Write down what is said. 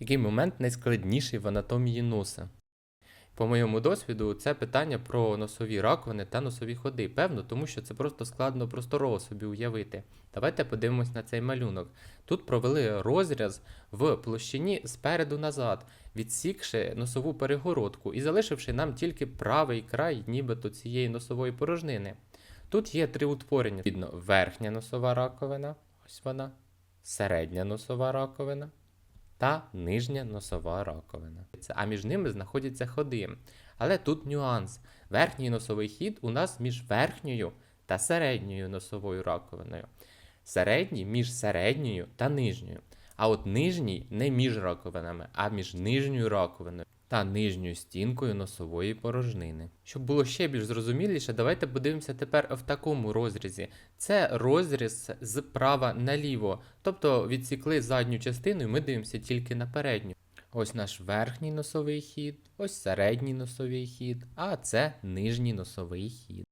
Який момент найскладніший в анатомії носа? По моєму досвіду, це питання про носові раковини та носові ходи. Певно, тому що це просто складно просторово собі уявити. Давайте подивимось на цей малюнок. Тут провели розріз в площині спереду назад, відсікши носову перегородку і залишивши нам тільки правий край, нібито цієї носової порожнини. Тут є три утворення: Відно, верхня носова раковина, ось вона, середня носова раковина та нижня носова раковина. А між ними знаходяться ходи. Але тут нюанс. Верхній носовий хід у нас між верхньою та середньою носовою раковиною. Середній між середньою та нижньою. А от нижній не між раковинами, а між нижньою раковиною та нижньою стінкою носової порожнини. Щоб було ще більш зрозуміліше, давайте подивимося тепер в такому розрізі. Це розріз з права наліво, тобто відсікли задню частину, і ми дивимося тільки на передню. Ось наш верхній носовий хід, ось середній носовий хід, а це нижній носовий хід.